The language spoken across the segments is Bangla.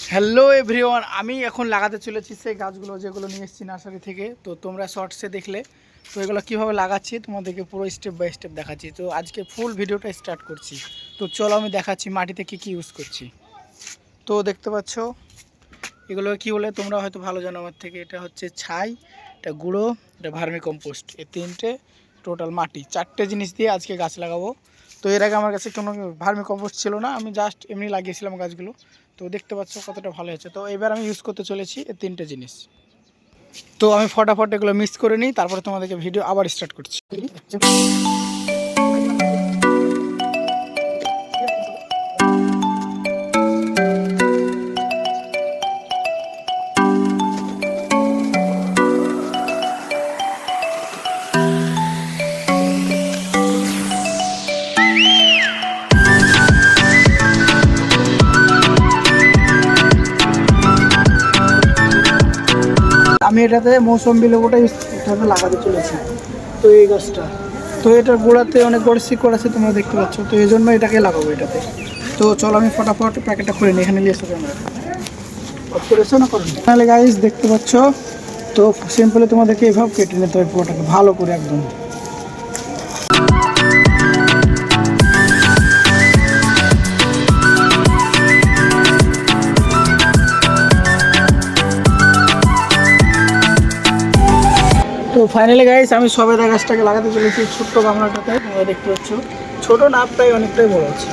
হ্যালো এভরিওয়ান আমি এখন লাগাতে চলেছি সেই গাছগুলো যেগুলো নিয়ে এসেছি নার্সারি থেকে। তো তোমরা শর্টসে দেখলে। তো এগুলো কীভাবে লাগাচ্ছি তোমাদেরকে পুরো স্টেপ বাই স্টেপ দেখাচ্ছি। তো আজকে ফুল ভিডিওটা স্টার্ট করছি। তো চলো আমি দেখাচ্ছি মাটিতে কী কী ইউজ করছি। তো দেখতে পাচ্ছ, এগুলো কি বলে তোমরা হয়তো ভালো জানো আমার থেকে। এটা হচ্ছে ছাই, এটা গুঁড়ো, এটা ভার্মি কম্পোস্ট এই তিনটে টোটাল মাটি। চারটে জিনিস দিয়ে আজকে গাছ লাগাবো। তো এর আগে আমার কাছে কোনো ভার্মি কম্পোস্ট ছিল না। আমি জাস্ট এমনি লাগিয়েছিলাম গাছগুলো। তো দেখতে পাচ্ছ কতটা ভালো হয়েছে। তো এবার আমি ইউজ করতে চলেছি এই তিনটে জিনিস। তো আমি ফটাফট এগুলো মিক্স করে নিই, তারপরে তোমাদেরকে ভিডিও আবার স্টার্ট করছি। আমি এটাতে মৌসম্বি use- এটাতে লাগাতে চলেছি। তো এই গাছটা। তো এটার গোড়াতে অনেক বড় শিকড় আছে তোমরা দেখতে পাচ্ছ। তো এই জন্য এটাকে লাগাবো এটাতে। তো চলো আমি ফটাফট প্যাকেটটা খুলে নিই, এখানে নিয়ে এসে ক্যামেরা করেছ না করো। তাহলে গাইস দেখতে পাচ্ছ? তো সিম্পলি তোমাদেরকে এভাবে কেটে নিতে হবে পুরোটাকে, ভালো করে একদম। তো ফাইনালি গাইস আমি সবেদা গাছটাকে লাগাতে চলেছি ছোট্ট গামলাটাতে। তোমরা দেখতে পাচ্ছ, ছোট না প্রায় অনেকটাই বড় আছে।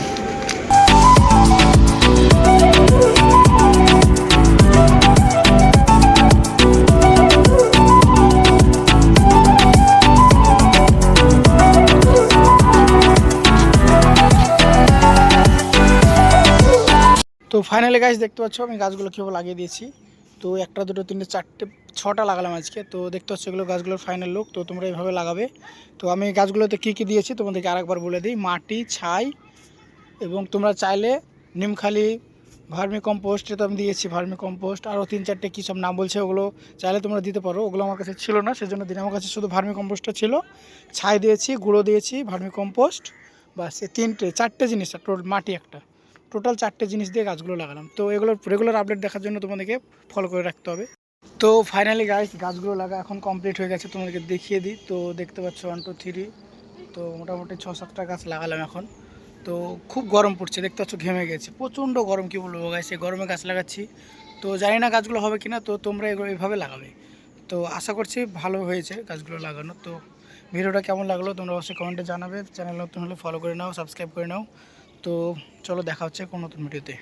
তো ফাইনালি গাছ দেখতে পাচ্ছ, আমি গাছগুলো কীভাবে লাগিয়ে দিয়েছি। তো একটা, দুটো, তিনটে, চারটে, ছটা লাগালাম আজকে। তো দেখতে পাচ্ছ এগুলো গাছগুলোর ফাইনাল লুক তো তোমরা এইভাবে লাগাবে। তো আমি গাছগুলোতে কী কী দিয়েছি তোমাদেরকে আরেকবার বলে দিই। মাটি, ছাই এবং তোমরা চাইলে নিমখালি ভার্মি কম্পোস্ট তো আমি দিয়েছি ভার্মি কম্পোস্ট আরও তিন, চারটে কী সব নাম বলছে ওগুলো চাইলে তোমরা দিতে পারো। ওগুলো আমার কাছে ছিল না, সেজন্য দিন। আমার কাছে শুধু ভার্মি কম্পোস্টটা ছিল। ছাই দিয়েছি, গুঁড়ো দিয়েছি ভার্মি কম্পোস্ট এই তিনটে, চারটে জিনিস টোটাল মাটি একটা। টোটাল চারটে জিনিস দিয়ে গাছগুলো লাগালাম। তো এগুলোর রেগুলার আপডেট দেখার জন্য তোমাদেরকে ফলো করে রাখতে হবে। তো ফাইনালি গাছ গাছগুলো লাগা এখন কমপ্লিট হয়ে গেছে, তোমাদেরকে দেখিয়ে দিই। তো দেখতে পাচ্ছ ওয়ান টু থ্রি তো মোটামুটি ছ সাতটা গাছ লাগালাম এখন। তো খুব গরম পড়ছে, দেখতে পাচ্ছ, ঘেমে গেছে। প্রচণ্ড গরম, কী বলব গাছ এই গরমে গাছ লাগাচ্ছি। তো জানি না গাছগুলো হবে কিনা, তো তোমরা এগুলো এইভাবে লাগাবে। তো আশা করছি ভালো হয়েছে গাছগুলো লাগানো। তো ভিডিওটা কেমন লাগল, তোমরা অবশ্যই কমেন্টে জানাবে। চ্যানেল নতুন হলে ফলো করে নাও সাবস্ক্রাইব করে নাও। তো চলো দেখা হচ্ছে কোনো নতুন ভিডিওতে।